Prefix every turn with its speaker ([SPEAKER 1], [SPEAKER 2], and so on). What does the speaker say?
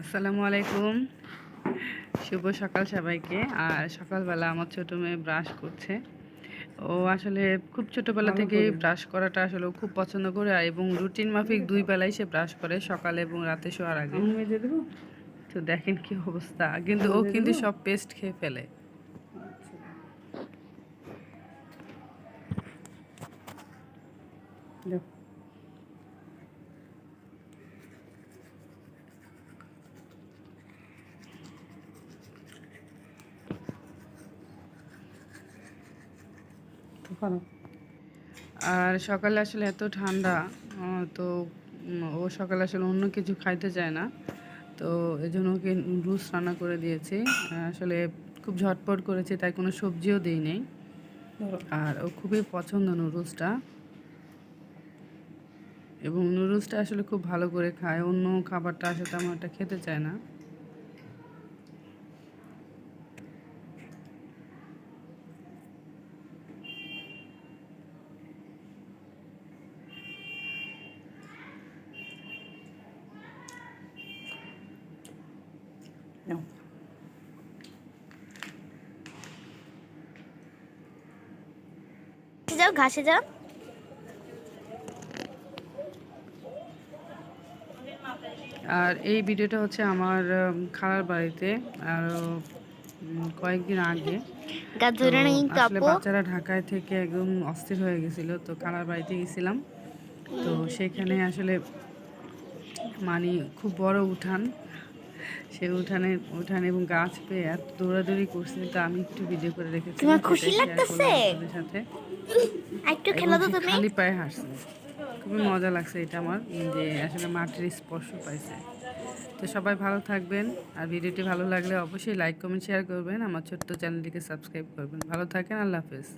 [SPEAKER 1] আসসালামু আলাইকুম। শুভ সকাল সবাইকে। আর সকালবেলা আমার ছোট মেয়ে ব্রাশ করছে। ও আসলে খুব ছোটোবেলা থেকে ব্রাশ করাটা আসলে খুব পছন্দ করে আর এবং রুটিন মাফিক দুই বেলায় সে ব্রাশ করে সকালে এবং রাতে শোয়ার আগে। তো দেখেন কি অবস্থা। কিন্তু ও কিন্তু সব পেস্ট খেয়ে ফেলে। আর সকালে আসলে এত ঠান্ডা তো ও সকালে আসলে অন্য কিছু খাইতে চায় না। তো এই জন্য ওকে নুডলস রান্না করে দিয়েছি। আসলে খুব ঝটপট করেছি তাই কোনো সবজিও দিই নেই। আর ও খুবই পছন্দ নুডলসটা এবং নুডলসটা আসলে খুব ভালো করে খায়। অন্য খাবারটা আসলে তেমন একটা খেতে চায় না।
[SPEAKER 2] যাও, ঘাসে যাও।
[SPEAKER 1] আর এই ভিডিওটা হচ্ছে আমার খালার বাড়িতে আর কয়েকদিন আগে। আসলে বাচ্চারা ঢাকায় থেকে একদম অস্থির হয়ে গেছিল তো খালার বাড়িতে গেছিলাম। তো সেখানে আসলে মানে খুব বড় উঠান। সে উঠানে উঠান এবং গাছ পেয়ে এত দৌড়াদৌড়ি করছে তো আমি একটু ভিডিও করে রেখেছি
[SPEAKER 2] তোমার খুশি লাগতেছে?
[SPEAKER 1] সাথে।
[SPEAKER 2] একটু খেলো তো তুমি।
[SPEAKER 1] খালি পায়ে হাঁটছে। খুবই মজা লাগছে এটা আমার, যে আসলে মাটির স্পর্শ পাইছে। তো সবাই ভালো থাকবেন, আর ভিডিওটি ভালো লাগলে অবশ্যই লাইক কমেন্ট শেয়ার করবেন, আমার ছোট্ট চ্যানেলটিকে সাবস্ক্রাইব করবেন। ভালো থাকেন, আল্লাহ হাফেজ।